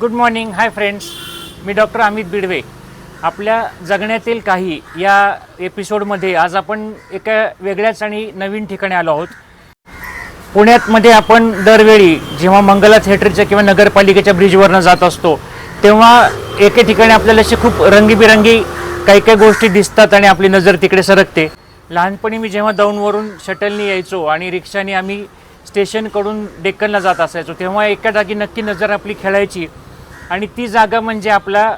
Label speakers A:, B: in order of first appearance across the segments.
A: Good morning hi friends मी doctor Amit Bidwe. आपल्या जगण्यातील काही या एपिसोडमध्ये आज आपण एका वेगळ्याच आणि नवीन ठिकाणी आलो आहोत. पुण्यातमध्ये आपण दरवेळी जेव्हा मंगला थिएटरच्या किंवा नगरपालिकेच्या ब्रिजवरनं जात असतो तेव्हा एके ठिकाणी आपल्याला असे खूप रंगीबिरंगी काही काही गोष्टी दिसतात आणि आपली नजर तिकडे सरकते. लहानपणी मी जेव्हा दौंडवरून शटलनी यायचो आणि रिक्षाने आम्ही स्टेशनकडून डेक्कनला जात असायचो तेव्हा एका जागी नक्की नजर आपली खेळायची आणि ती जागा म्हणजे आपला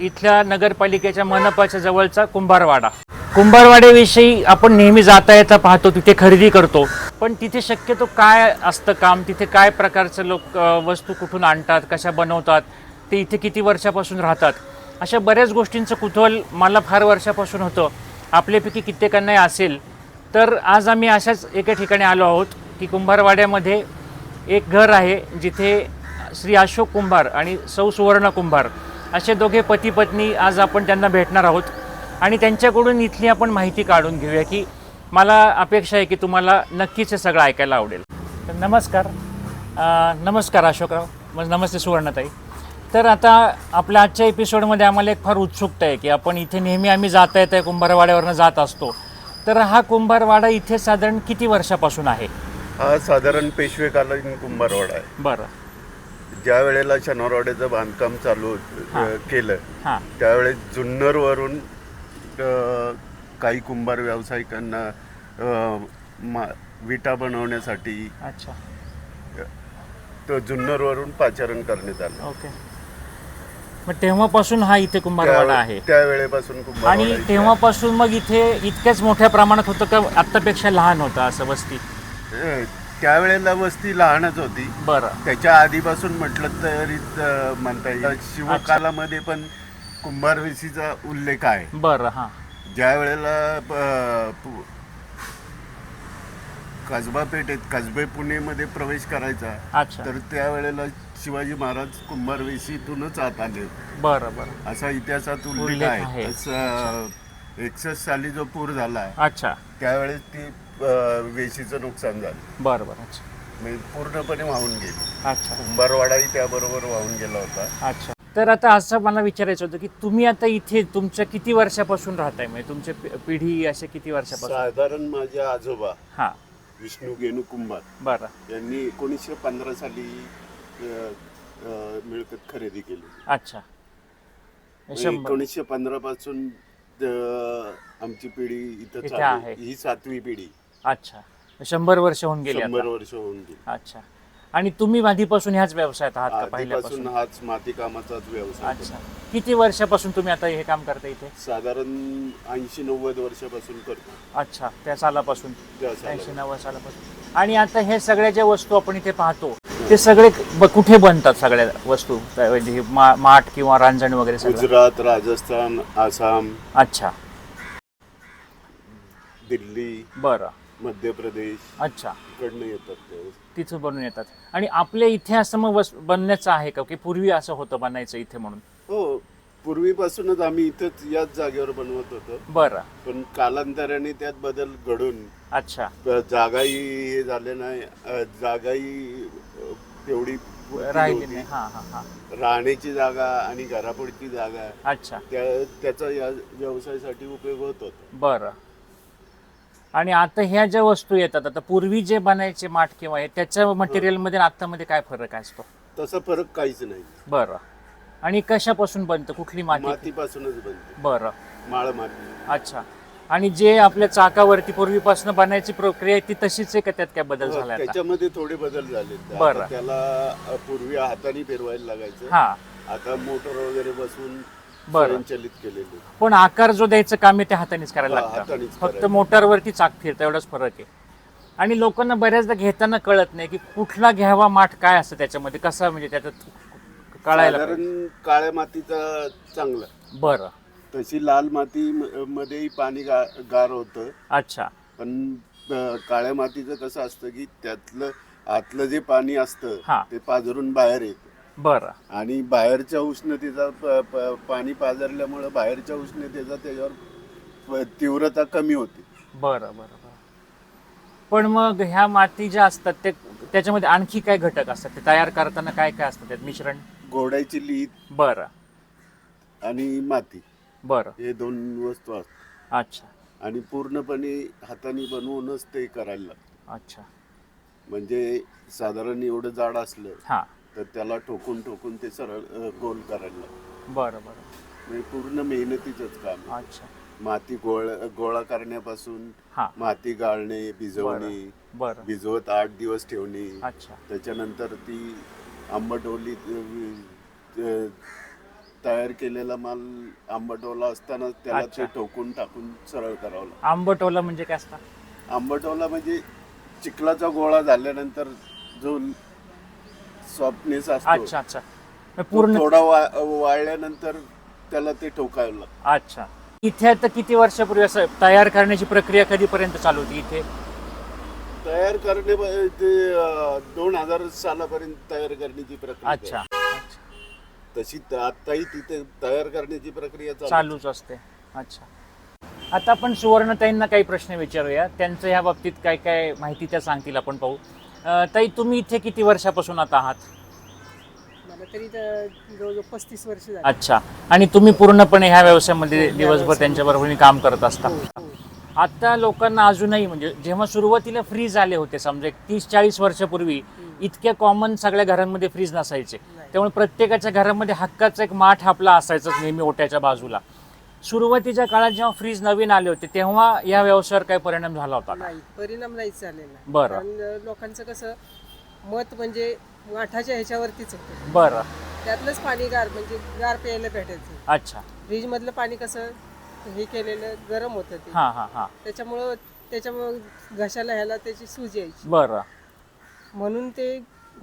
A: इथल्या नगरपालिकेच्या मनपाच्या जवळचा कुंभारवाडा. कुंभारवाड्याविषयी आपण नेहमी जाता येता पाहतो तिथे खरेदी करतो. पण तिथे शक्यतो काय असतं काम? तिथे काय प्रकारचं लोक वस्तू कुठून आणतात? कशा बनवतात? ते इथे किती वर्षापासून राहतात? अशा बऱ्याच गोष्टींचं कुतूहल मला फार वर्षापासून होतं. आपल्यापैकी कित्येकांनाही असेल. तर आज आम्ही अशाच एका ठिकाणी आलो आहोत की कुंभारवाड्यामध्ये एक घर आहे जिथे श्री अशोक कुंभार आणि सौ सुवर्ण कुंभार असे दोघे पती पत्नी आज आपण त्यांना भेटणार आहोत. आणि त्यांच्याकडून इथली आपण माहिती काढून घेऊया की मला अपेक्षा आहे की तुम्हाला नक्कीच हे सगळं ऐकायला आवडेल. तर नमस्कार. अं, नमस्कार अशोकराव. मग नमस्ते सुवर्णताई. तर आता आपल्या आजच्या एपिसोडमध्ये आम्हाला एक फार उत्सुकता आहे की आपण इथे नेहमी आम्ही जाता येत आहे कुंभारवाड्यावरनं जात असतो. तर हा कुंभारवाडा इथे साधारण किती वर्षापासून आहे?
B: हा साधारण पेशवेकालीन कुंभारवाडा आहे.
A: बरं.
B: ज्या वेळेला शनिवारवाड्याचं बांधकाम चालू
A: हा.
B: केलं
A: हां.
B: त्यावेळेस जुन्नरवरून अ, काही कुंभार व्यावसायिकांना अ, मा- विटा बनवण्यासाठी
A: अच्छा.
B: तो जुन्नरवरून पाचारण करण्यात आलं.
A: ओके. मग तेव्हापासून हा इथे कुंभारवाडा आहे.
B: त्या- त्यावेळेपासून
A: आणि तेव्हापासून मग इथे इतक्याच मोठ्या प्रमाणात होतं का आत्तापेक्षा लहान होतं असं वस्ती?
B: त्यावेळेला वस्ती लहानच होती.
A: बरं.
B: त्याच्या आधीपासून म्हटलं तरी अ, म्हणता येईल. शिवकालामध्ये पण कुंभार वेशीचा उल्लेख आहे.
A: बरं हां.
B: ज्या वेळेला पु- कसबा पेठेत कसबे पुणेमध्ये प्रवेश करायचा
A: अच्छा.
B: तर त्यावेळेला शिवाजी महाराज कुंभार वेशीतूनच आत आले.
A: बरं बरं.
B: असा इतिहासात उल्लेख
A: उल्लेख आहे.
B: आहे. असं एकसष्ट साली जो पूर झाला
A: अच्छा.
B: त्यावेळेस ती वेशीचं नुकसान झालं.
A: बरं बरं. अच्छा.
B: म्हणजे पूर्णपणे वाहून गेली.
A: अच्छा.
B: कुंभारवाडाही त्याबरोबर वाहून गेला होता.
A: अच्छा. तर आता असं मला विचारायचं होतं की तुम्ही आता इथे तुमच्या किती वर्षापासून राहताय? म्हणजे तुमच्या पि- पिढी असे किती वर्षापासून?
B: साधारण माझे आजोबा
A: हां.
B: विष्णू गेनू कुंभार
A: बरं.
B: यांनी एकोणीसशे पंधरा साली अ, अ, मिळकत खरेदी केली.
A: अच्छा. शंभर.
B: एकोणीसशे पंधरा पासून अ, आमची पिढी इथं
A: इथे
B: चालू
A: आहे.
B: आहे. ही सातवी पिढी.
A: अच्छा. शंभर वर्ष होऊन गेली
B: शंभर
A: आता.
B: वर्ष होऊन गेली.
A: अच्छा. आणि तुम्ही आधीपासून ह्याच व्यवसायात आहात का
B: आधीपासून
A: पहिल्यापासून?
B: हाच माती कामाचाच व्यवसाय
A: अच्छा.
B: करतो.
A: किती वर्षापासून तुम्ही आता हे काम करता इथे?
B: साधारण ऐंशी नव्वद वर्षापासून करतो.
A: अच्छा. त्या सालापासून.
B: त्या.
A: ऐंशी नव्वद सालापासून. आणि आता हे सगळ्या ज्या वस्तू आपण इथे पाहतो ते सगळे ब- कुठे बनतात सगळ्या वस्तू? म्हणजे हे मा- माठ किंवा रांजण वगैरे सगळं?
B: गुजरात राजस्थान आसाम.
A: अच्छा.
B: दिल्ली.
A: बरं.
B: मध्य प्रदेश
A: अच्छा.
B: इकडनं येतात ते.
A: तिथून बनवून येतात. आणि आपल्या इथे असं मग वस बनण्याचं आहे का? की पूर्वी असं होतं बनायचं इथे म्हणून?
B: हो पूर्वीपासूनच आम्ही इथंच याच जागेवर बनवत होतो.
A: बरं.
B: पण कालांतराने त्यात बदल घडून
A: अच्छा.
B: जागाही हे झाले नाही. अ, जागाही अ, तेवढी पुरती
A: राहिली
B: नव्हती.
A: नाही. हां हां हां.
B: राहण्याची जागा आणि घरापुढची जागा
A: अच्छा.
B: त्या त्याचा या व्यवसायासाठी उपयोग होत होता.
A: बरं. आणि आता ह्या ज्या वस्तू येतात आता पूर्वी जे बनायचे माठ किंवा हे त्याच्या मटेरियलमध्ये आणि आत्तामध्ये काय फरक असतो
B: तसा फरक काहीच नाही.
A: बरं. आणि कशापासून बनतं? कुठली माती?
B: मातीपासूनच बनते.
A: बरं.
B: माळ माती.
A: अच्छा. आणि जे आपल्या चाकावरती पूर्वीपासून बनायची प्रक्रिया आहे ती तशीच आहे का त्यात काय बदल झाला आता?
B: त्याच्यामध्ये थोडे बदल झाले
A: बरं.
B: आता त्याला अ, पूर्वी हाताने फिरवायला लागायचं.
A: हा.
B: आता मोटर वगैरे बसून
A: बरं.
B: स्वयंचलित केलेले
A: पण आकार जो द्यायचं काम आहे ते हातानेच करायला
B: हा,
A: लागतं
B: हातानेच
A: फक्त
B: करायचं.
A: मोटारवरती चाक फिरतं एवढाच फरक आहे आणि लोकांना बऱ्याचदा घेताना कळत नाही की कुठला घ्यावा माठ काय असतं त्याच्यामध्ये कसा म्हणजे त्याच्यात कळायला पाहिजे.
B: साधारण काळ्या मातीचा चांगला
A: बरं
B: तशी लाल माती म- मध्येही पाणी गा- गार होतं
A: अच्छा
B: पण अ, काळ्या मातीचं कसं असतं की त्यातलं आतलं जे पाणी असतं
A: हा.
B: ते पाझरून बाहेर येतं
A: बरं.
B: आणि बाहेरच्या उष्णतेचा प- प- पाणी पाझरल्यामुळं बाहेरच्या उष्णतेचा त्याच्यावर प- तीव्रता कमी होते.
A: बरं बरं बरं. पण मग ह्या माती ज्या असतात ते त्याच्यामध्ये आणखी काय घटक असतात? ते तयार करताना काय काय असतं त्यात? मिश्रण?
B: घोड्याची लीद
A: बरं.
B: आणि माती.
A: बरं.
B: हे दोन वस्तू असतात.
A: अच्छा.
B: आणि पूर्णपणे हाताने बनवूनच ते करायला लागतं.
A: अच्छा.
B: म्हणजे साधारण एवढं जाड असलं
A: हां.
B: तर त्याला ठोकून ठोकून ते सरळ गोल करायला
A: बरं बरं.
B: म्हणजे पूर्ण मेहनतीचंच काम आहे.
A: अच्छा.
B: माती गोळ गोळा करण्यापासून
A: हां.
B: माती गाळणे भिजवणे
A: बरं
B: भिजवत आठ दिवस ठेवणे.
A: अच्छा.
B: त्याच्यानंतर ती आंबटोली तयार केलेला माल आंबटोला असताना त्याला. ते ठोकून टाकून सरळ करावं लागतं.
A: आंबटोला म्हणजे काय असतं?
B: आंबटोला म्हणजे चिखलाचा गोळा झाल्यानंतर जो सॉफ्टनेस असतो.
A: अच्छा अच्छा. मग
B: तो
A: पूर्ण
B: थोडा वा- वाळल्यानंतर त्याला ते ठोकायला लागतं.
A: अच्छा. इथे आता किती वर्षापूर्वी असं तयार करण्याची प्रक्रिया कधीपर्यंत चालू होती इथे?
B: तयार करणे ब- ते अ, दोन हजार सालापर्यंत तयार करण्याची प्रक्रिया
A: अच्छा.
B: आहे. तशी त- आताही तिथे तयार करण्याची प्रक्रिया चालू आहे.
A: चालूच असते. अच्छा. आता आपण सुवर्णताईंना काही प्रश्न विचारूया. त्यांचं ह्या बाबतीत काय काय माहिती त्या सांगतील आपण पाहू. अं, ताई तुम्ही इथे किती वर्षापासून आता आहात?
C: मला तरी तर जवळजवळ पस्तीस वर्ष झाली.
A: अच्छा. आणि तुम्ही पूर्णपणे ह्या व्यवसायामध्ये
C: हो,
A: दिवसभर. त्यांच्याबरोबर काम करत असता.
C: हो, हो.
A: आता लोकांना अजूनही म्हणजे जेव्हा सुरुवातीला फ्रीज आले होते समजा एक तीस चाळीस वर्षापूर्वी इतक्या कॉमन सगळ्या घरांमध्ये फ्रीज नसायचे.
C: नाही.
A: त्यामुळे प्रत्येकाच्या घरामध्ये हक्काचा एक माठ आपला असायचाच नेहमी ओट्याच्या बाजूला. सुरुवातीच्या काळात जेव्हा फ्रीज नवीन आले होते तेव्हा या व्यवसायावर काय परिणाम झाला होता का?
C: नाही परिणाम नाहीच झालेला.
A: बरं.
C: कारण लोकांचं कसं मत म्हणजे माठाच्या ह्याच्यावरतीच होतं.
A: बरं.
C: त्यातलंच पाणी गार म्हणजे गार प्यायला भेटायचं.
A: अच्छा.
C: फ्रीज मधलं पाणी कसं हे केलेलं गरम होतं ते.
A: हां हां हां.
C: त्याच्यामुळं त्याच्यामुळं घशाला ह्याला त्याची सूज यायची.
A: बरं.
C: म्हणून ते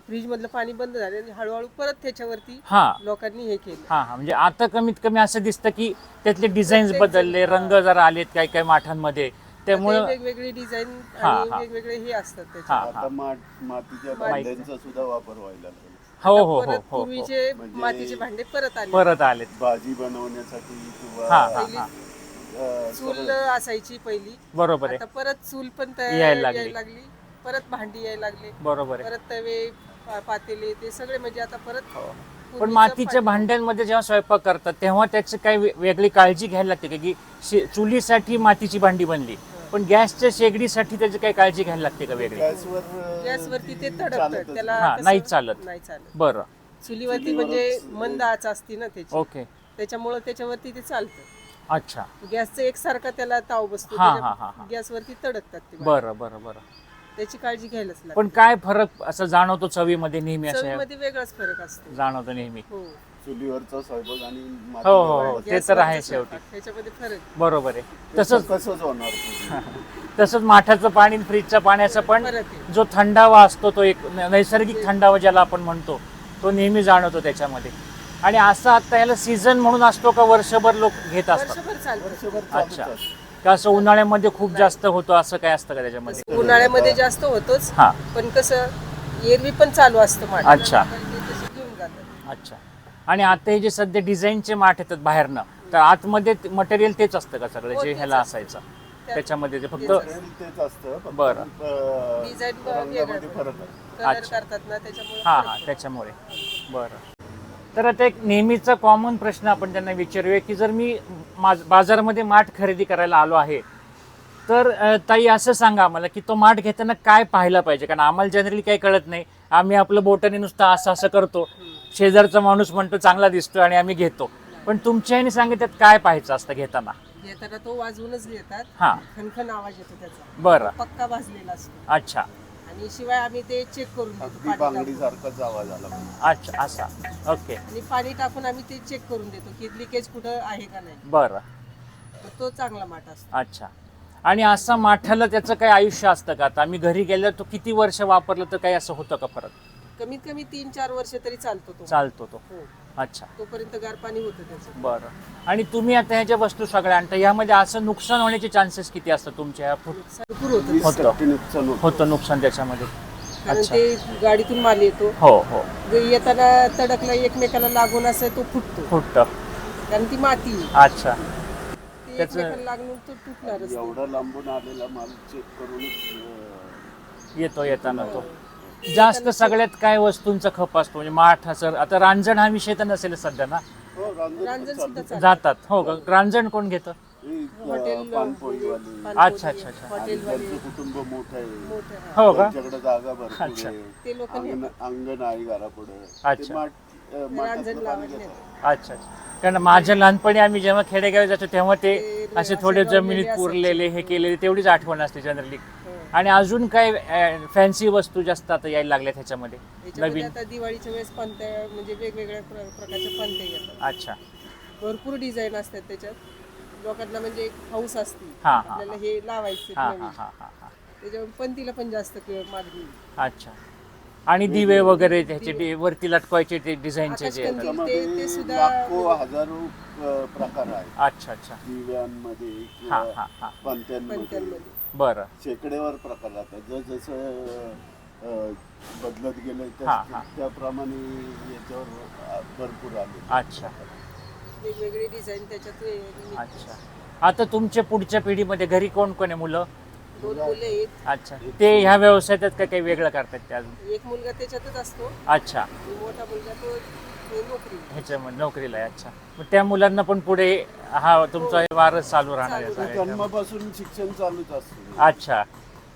C: फ्रीज मधलं पाणी बंद झाले आणि हळूहळू परत त्याच्यावरती
A: हां.
C: लोकांनी हे केलं.
A: हां हां. म्हणजे आता कमीत कमी असं दिसतं की त्यातले डिझाईन्स बदलले रंग जरा आलेत काही काही माठांमध्ये. त्यामुळं
C: वेगवेगळी डिझाईन
A: हा,
C: आणि
A: हा.
C: वेगवेगळे हे असतात
A: हा.
B: आता मातीच्या भांड्यांचा सुद्धा वापर व्हायला लागला.
A: हो हो हो
C: परत
A: हो हो.
C: पूर्वीचे
B: म्हणजे-
C: मातीचे भांडे परत आले.
A: परत आलेत.
B: भाजी बनवण्यासाठी किंवा
A: हां हां
C: पहिली
A: हां
B: अ,
C: चूल असायची पहिली.
A: बरोबर आहे.
C: आता परत चूल पण तयार
A: यायला लागली.
C: परत भांडी यायला लागली.
A: बरोबर आहे.
C: परत तवे पा- पातेले ते सगळे म्हणजे आता परत
A: हो. पण
C: पूर्वीचं
A: मातीच्या भांड्यांमध्ये जेव्हा स्वयंपाक करतात तेव्हा त्याची काही वे- वेगळी काळजी घ्यायला लागते का की शे- चुलीसाठी मातीची भांडी बनली पण गॅसच्या शेगडीसाठी त्याची काही काळजी घ्यायला लागते का वेगळी?
B: गॅसवर अ,
C: गॅसवरती ते
B: चालतच
C: तडकतं त्याला
A: हा,
C: कसं-
A: नाही. चालत.
C: नाही चालत.
A: बरं.
C: चुलीवरती म्हणजे मंद आच असती ना त्याची.
A: ओके.
C: त्याच्यामुळं त्याच्यावरती ते चालतं.
A: अच्छा.
C: गॅसचं एकसारखा त्याला ताव बसतो
A: हा, हा, हा, हा.
C: गॅसवरती तडकतात ते.
A: बरं बरं बरं.
C: त्याची काळजी घ्यायलाच लागते.
A: पण काय फरक असं जाणवतो चवीमध्ये नेहमी असं?
C: चवीमध्ये वेगळाच फरक असतो.
A: जाणवतो नेहमी.
C: हो.
B: चुलीवरचा स्वयंपाक आणि
A: हो, हो, हो. ते तर आहे शेवटी.
C: स्वयंपाक, त्याच्यामध्ये फरक.
A: बरोबर आहे.
B: ते
A: तसंच
B: कसंच होणार.
A: तसंच माठाचं पाणी आणि फ्रीजचं पाण्याचं पण
C: फरक आहे.
A: जो थंडावा असतो तो एक न- नैसर्गिक थंडावा ज्याला आपण म्हणतो तो नेहमी जाणवतो त्याच्यामध्ये. आणि असं आता याला सीझन म्हणून असतो का वर्षभर लोक घेत असतात?
C: वर्षभर चालतं.
B: वर्षभर
A: अच्छा.
B: असतं.
A: का असं उन्हाळ्यामध्ये खूप जास्त होतो असं काय असतं का त्याच्यामध्ये
C: उन्हाळ्यामध्ये जास्त होतोच
A: हा
C: पण कसं एरवी पण चालू असतं माठ
A: अच्छा.
C: घेऊन जातात
A: अच्छा आणि आता हे जे सध्या डिझाईनचे माठ येतात बाहेरनं तर आतमध्ये मटेरियल तेच असतं का सगळं
C: हो,
A: जे
C: तेच
A: ह्याला
C: असतं.
A: असायचं त्याच्यामध्ये ते फक्त
C: तेच असतं.
B: Material तेच असतं फक्त,
A: बरं.
B: अ,
C: Design
B: रंगामध्ये
C: वेगळं.
B: फरक आहे
C: कलर
A: अच्छा.
C: करतात ना त्याच्यामुळे
A: हां
C: फरक
A: हां
C: पडतो.
A: त्याच्यामुळे बरं तर आता एक नेहमीचा कॉमन प्रश्न आपण त्यांना विचारूया की जर मी माज- बाजारामध्ये माठ खरेदी करायला आलो आहे तर ताई असं सांगा आम्हाला की तो माठ घेताना काय पाहायला पाहिजे? कारण आम्हाला जनरली काही कळत नाही. आम्ही आपलं बोटाने नुसतं असं असं करतो. शेजारचा माणूस म्हणतो चांगला दिसतो आणि आम्ही घेतो. पण तुमच्या ह्याने सांगितलं काय पाहायचं असतं घेताना?
C: घेताना तो वाजवूनच घेतात.
A: हां.
C: खनखन आवाज येतो त्याचा.
A: बरं.
C: पक्का भाजलेला असतो.
A: अच्छा.
C: आणि शिवाय आम्ही ते चेक करून देतो
B: अगदी
C: पाणी
B: बांगडी
C: टाकून.
B: पाहिजे.
A: अच्छा असा. ओके
C: आणि पाणी टाकून आम्ही ते चेक करून देतो की लिकेज कुठं आहे का नाही.
A: बरं.
C: तर तो चांगला माठ असतो.
A: अच्छा. आणि असा माठाला त्याचं काही आयुष्य असतं का? आता आम्ही घरी गेल्यावर तो किती वर्ष वापरलं तर काही असं होतं का फरक
C: कमीत कमी तीन चार वर्ष तरी चालतो तो.
A: चालतो तो.
C: हो.
A: अच्छा.
C: तोपर्यंत गार पाणी होतं त्याचं.
A: बरं. आणि तुम्ही आता ह्या ज्या वस्तू सगळ्या आणता यामध्ये असं नुकसान होण्याचे चान्सेस किती असतात तुमच्या ह्या फुट
C: भरपूर होतं.
B: वीस
A: होतं.
B: टक्के नुकसान होतं.
A: होतं नुकसान त्याच्यामध्ये.
C: कारण
A: अच्छा.
C: ते गाडीतून माल येतो.
A: हो हो.
C: येताना तडकला एकमेकाला लागून असं तो फुटतो.
A: फुटतं.
C: कारण ती माती आहे.
A: अच्छा.
C: ती
A: त्याचं-
C: एकमेकाला लागून तो तुटणारच.
B: एवढा लांबून आलेला माल चेक करूनच अ,
A: येतो येताना तो. जास्त सगळ्यात काय वस्तूंचा खप असतो म्हणजे माठ असं आता रांजण हा विषय तर नसेल सध्या ना
B: हो रांजण
C: रांजण
B: पण
C: सुद्धा
B: चालतं.
C: चालतं.
A: जातात हो का रांजण कोण घेतं
B: हे, अ,
C: हॉटेल
A: अच्छा, अच्छा, अच्छा.
B: आणि
C: हॉटेलवाले
B: त्यांचं कुटुंब मोठं आहे
C: मोठे हा.
A: हो का
B: त्यांच्याकडे जागा भरपूर
A: अच्छा.
B: आहे
C: ते लोक
B: अंगण अंगण आहे घरापुढे
A: अच्छा.
C: रांजण.
A: अच्छा अच्छा कारण माझ्या लहानपणी आम्ही जेव्हा खेडेगावी जातो तेव्हा ते
C: ते
A: असे थोडे जमिनीत. पुरलेले हे केलेले तेवढीच आठवण असते जनरली. आणि अजून काय फॅन्सी वस्तू जास्त आता यायला लागल्या त्याच्यामध्ये
C: याच्यामध्ये
A: नवीन.
C: आता दिवाळीच्या वेळेस पंत्या म्हणजे वेगवेगळ्या प्र- प्रकारच्या पंत्या येतात.
A: अच्छा.
C: भरपूर डिझाईन असतात त्याच्यात. लोकांना म्हणजे एक हौस असते.
A: हा, हा,
C: आपल्याला हे लावायचे
A: हा
C: नवीन.
A: हा हा हा हा.
C: त्याच्यावर पंतीला पण जास्त कि- मागणी.
A: अच्छा. आणि दिवे वगैरे त्याचे डि- वरती लटकवायचे ते डिझाईनचे जे येतात.
C: आकाशकंदील. ते- ते सुद्धा
B: लाखो हजारो अ, प्रकार आहेत.
A: अच्छा अच्छा.
B: दिव्यांमध्ये
A: हा
B: किंवा
A: हा हा.
B: पंत्यांमध्ये.
C: पंत्यांमध्ये.
A: बरं.
B: शेकड्यावर प्रकार राहतात जस जसं अ, बदलत गेले
A: हा, हा.
B: त्याप्रमाणे याच्यावर भरपूर आले.
A: अच्छा.
C: वेगवेगळी डिझाईन त्याच्यात वे-
A: अच्छा. आता तुमच्या पुढच्या पिढीमध्ये घरी कोण कोण आहे मुलं?
C: दोन मुले आहेत.
A: अच्छा. ते ह्या व्यवसायात का काही वेगळं करतात ते अजून?
C: एक मुलगा त्याच्यातच असतो.
A: अच्छा.
C: मोठा मुलगा तो
A: ह्याच्यामध्ये नोकरीला आहे अच्छा. मग त्या मुलांना पण पुढे हा तुमचा हे वारच चालू राहणार आहे.
B: जन्मापासून शिक्षण चालूच असतं.
A: अच्छा.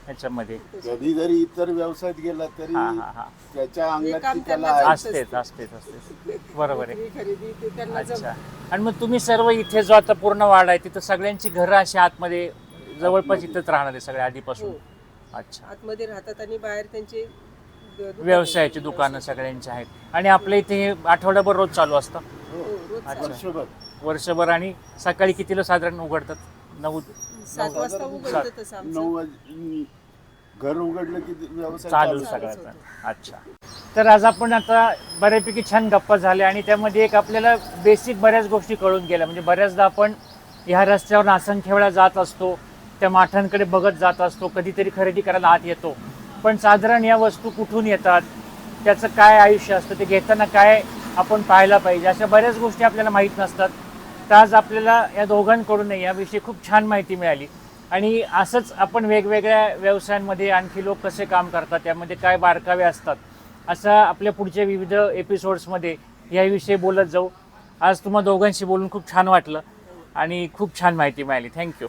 A: ह्याच्यामध्ये.
B: कधी जरी इतर व्यवसायात गेला तरी
A: हा हा हा.
B: त्याच्या अंगात ती कला आहे.
A: असतेच असतेच असतेच. बरोबर आहे.
C: नोकरी खरेदी ते त्यांना
A: अच्छा. आणि मग तुम्ही सर्व इथे जो आता पूर्ण वाढ आहे तिथं सगळ्यांची घरं अशी आतमध्ये जवळपास इथंच राहणार आहे सगळ्या आधीपासून.
C: हो.
A: अच्छा.
C: आतमध्ये राहतात आणि बाहेर त्यांचे
A: व्यवसायाची दुकानं सगळ्यांची आहेत. आणि आपल्या इथे हे आठवड्याभर रोज चालू असतं.
C: हो,
A: अच्छा.
B: वर्षभर.
A: वर्षभर आणि सकाळी कितीला साधारण उघडतात? नऊ
C: सात वाजता उघडतं तसं
B: नऊ
C: आमचं
B: वाज- घर उघडलं की व्यवसाय
A: चालू सगळ्याचा अच्छा. तर आज आपण आता बऱ्यापैकी छान गप्पा झाल्या आणि त्यामध्ये एक आपल्याला बेसिक बऱ्याच गोष्टी कळून गेल्या. म्हणजे बऱ्याचदा आपण ह्या रस्त्यावर असंख्य वेळा जात असतो. त्या माठांकडे बघत जात असतो. कधीतरी खरेदी करायला आत येतो. पण साधारण या वस्तू कुठून येतात? त्याचं काय आयुष्य असतं? ते घेताना काय आपण पाहायला पाहिजे? अशा बऱ्याच गोष्टी आपल्याला माहीत नसतात. तर आज आपल्याला या दोघांकडून याविषयी खूप छान माहिती मिळाली. आणि असंच आपण वेगवेगळ्या व्यवसायांमध्ये आणखी लोक कसे काम करतात? त्यामध्ये काय बारकावे असतात? असं आपल्या पुढच्या विविध एपिसोड्समध्ये याविषयी बोलत जाऊ. आज तुम्हा दोघांशी बोलून खूप छान वाटलं. आणि खूप छान माहिती मिळाली. थँक्यू